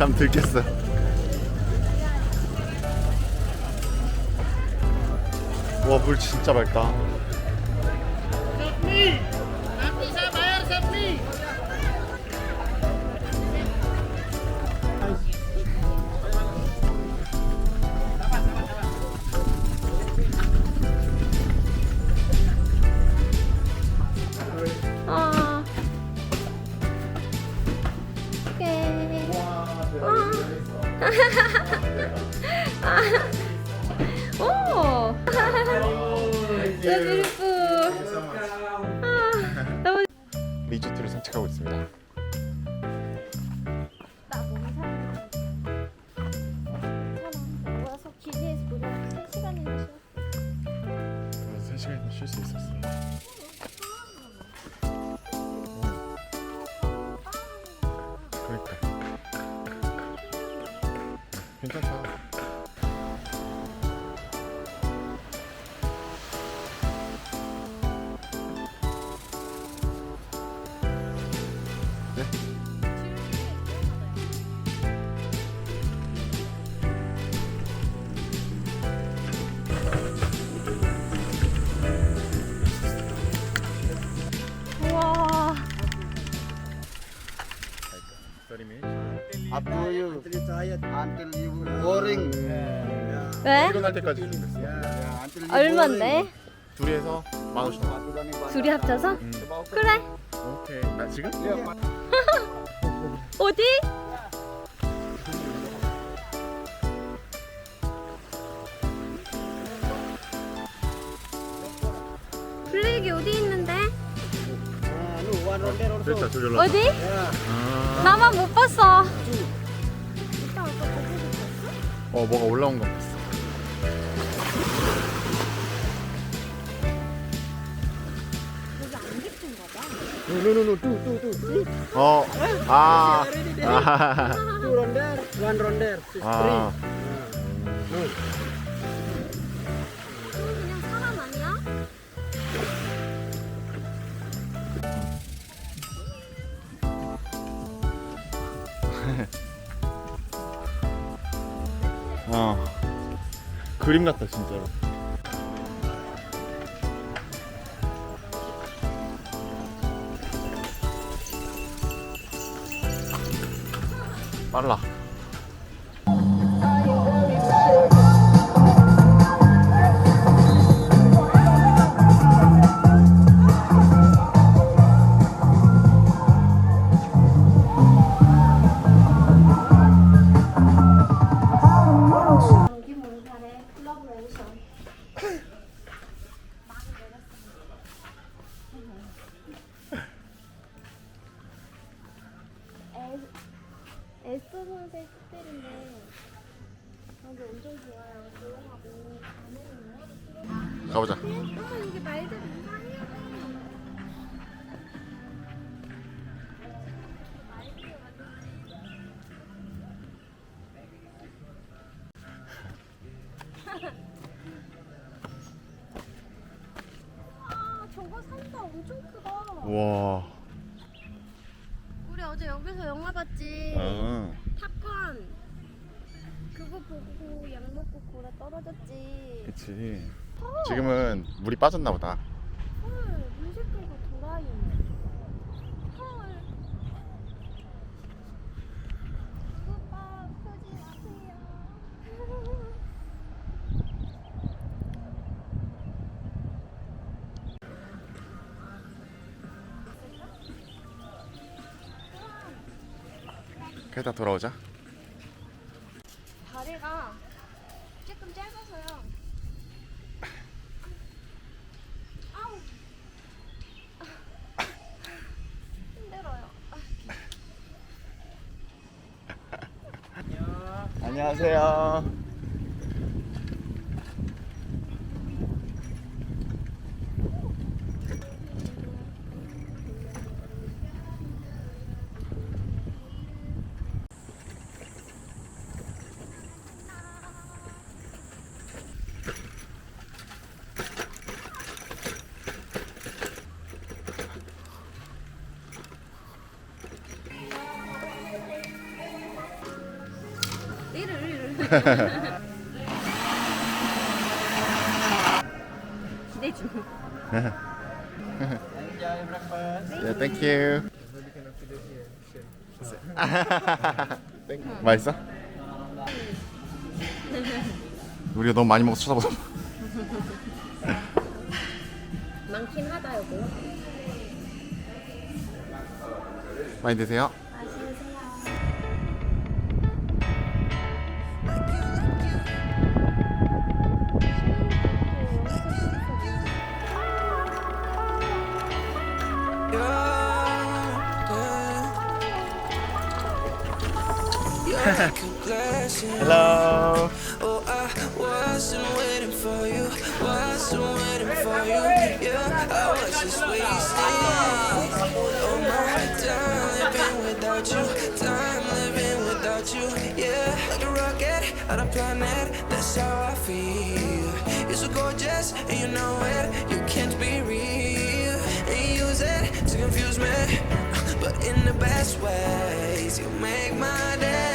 잠 들겠어. 와, 물 진짜 맑다. 하고 있습니다. 30 minutes. Up to you. Until you boring. 왜? 퇴근할 때까지 준비했어. Yeah, until you 얼마인데? 둘이 해서 15,000원. boring. 둘이 합쳐서? 음. 그래. 오케이. 나 지금? 어디? 블랙이 어디 됐다, 저절로. 어디? 아. 나만 못 봤어. 어, 뭐가 올라온 거 같았어. No, no, no, no, two, two, two. See? 어, 아, 아. It's 아, 그림 같다 진짜로. 빨라. 콜라보레이션. 에- 에스터 선생 호텔인데 여기 엄청 좋아요. 조용하고 가면은 가보자. 어 여기 말들 이 와. 우리 어제 여기서 영화 봤지. 아. 탑건. 그거 보고 약 먹고 골아 떨어졌지. 그치. 어. 지금은 물이 빠졌나 보다. 그랬다 돌아오자. 다리가 조금 짧아서요. 아우. 힘들어요. 안녕하세요. 기대 중. Enjoy breakfast. 예, 땡큐. 맛있어? 우리가 너무 많이 먹어서 쳐다보자. 많긴 하다 여보. 많이 드세요. On a planet, that's how I feel. You're so gorgeous, and you know it, you can't be real. And you use it to confuse me, but in the best ways, you make my day.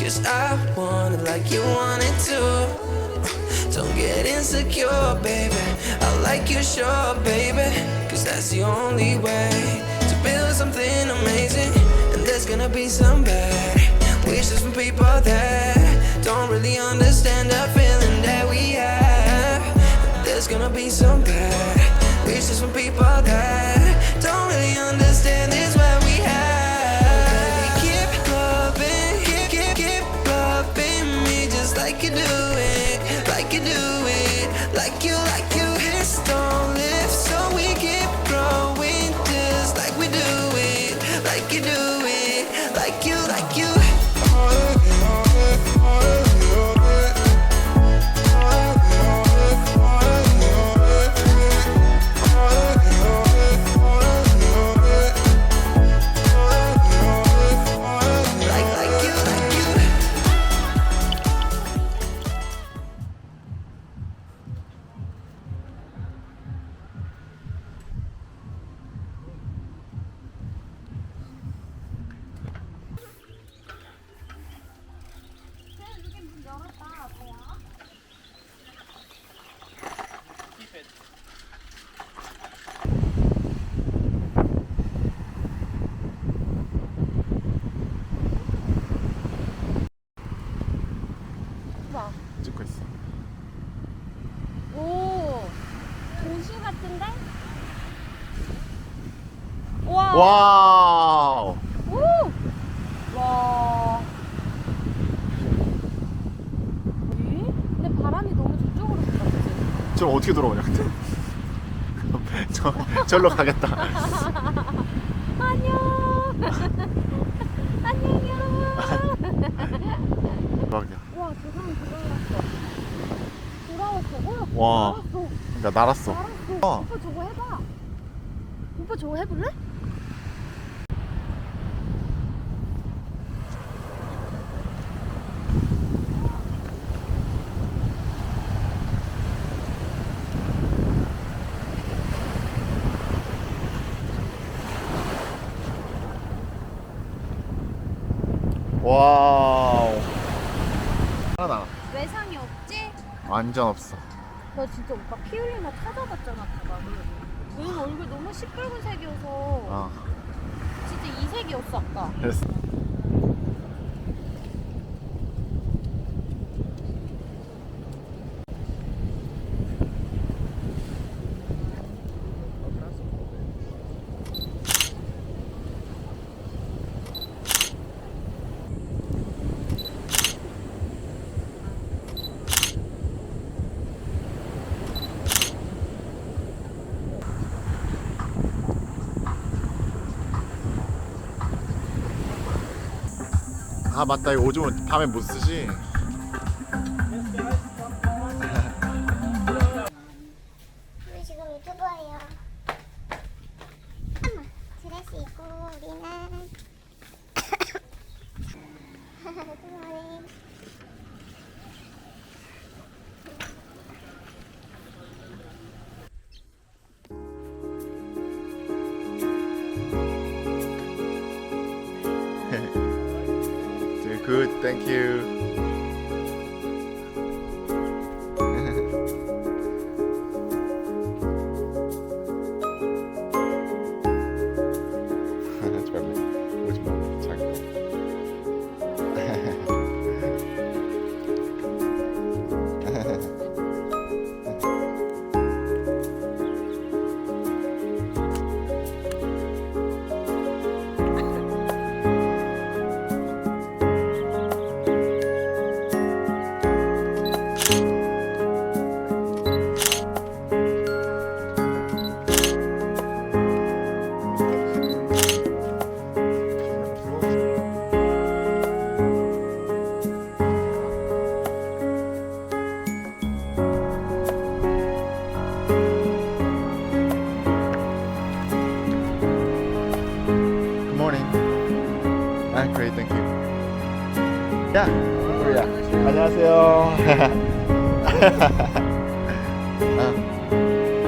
Cause I want it like you want it too. Don't get insecure, baby. I like you, sure, baby. Cause that's the only way to build something amazing. And there's gonna be some bad wishes from people that don't really understand the feeling that we have. There's gonna be some bad wishes from people that 와. 와우. 오! 와. 咦? 근데 바람이 너무 저쪽으로 분다, 그치? 저 어떻게 돌아오냐 근데? 저 절로 가겠다. 안녕! 안녕, 여러분! 대박이야. 와, 저 사람 돌아왔어. 돌아왔어. 어, 와. 날았어. 나 날았어. 날았어. 어. 오빠 저거 해봐. 오빠 저거 해볼래? 와우. 하나 외상이 없지? 완전 없어. 나 진짜 오빠 피 흘리나 찾아봤잖아, 가방을. 왜냐면 얼굴 너무 시뻘건 색이어서 어. 진짜 이 색이었어, 아까. 그래 아 맞다. 이거 오줌을 밤에 못 쓰지? good. Thank you. Música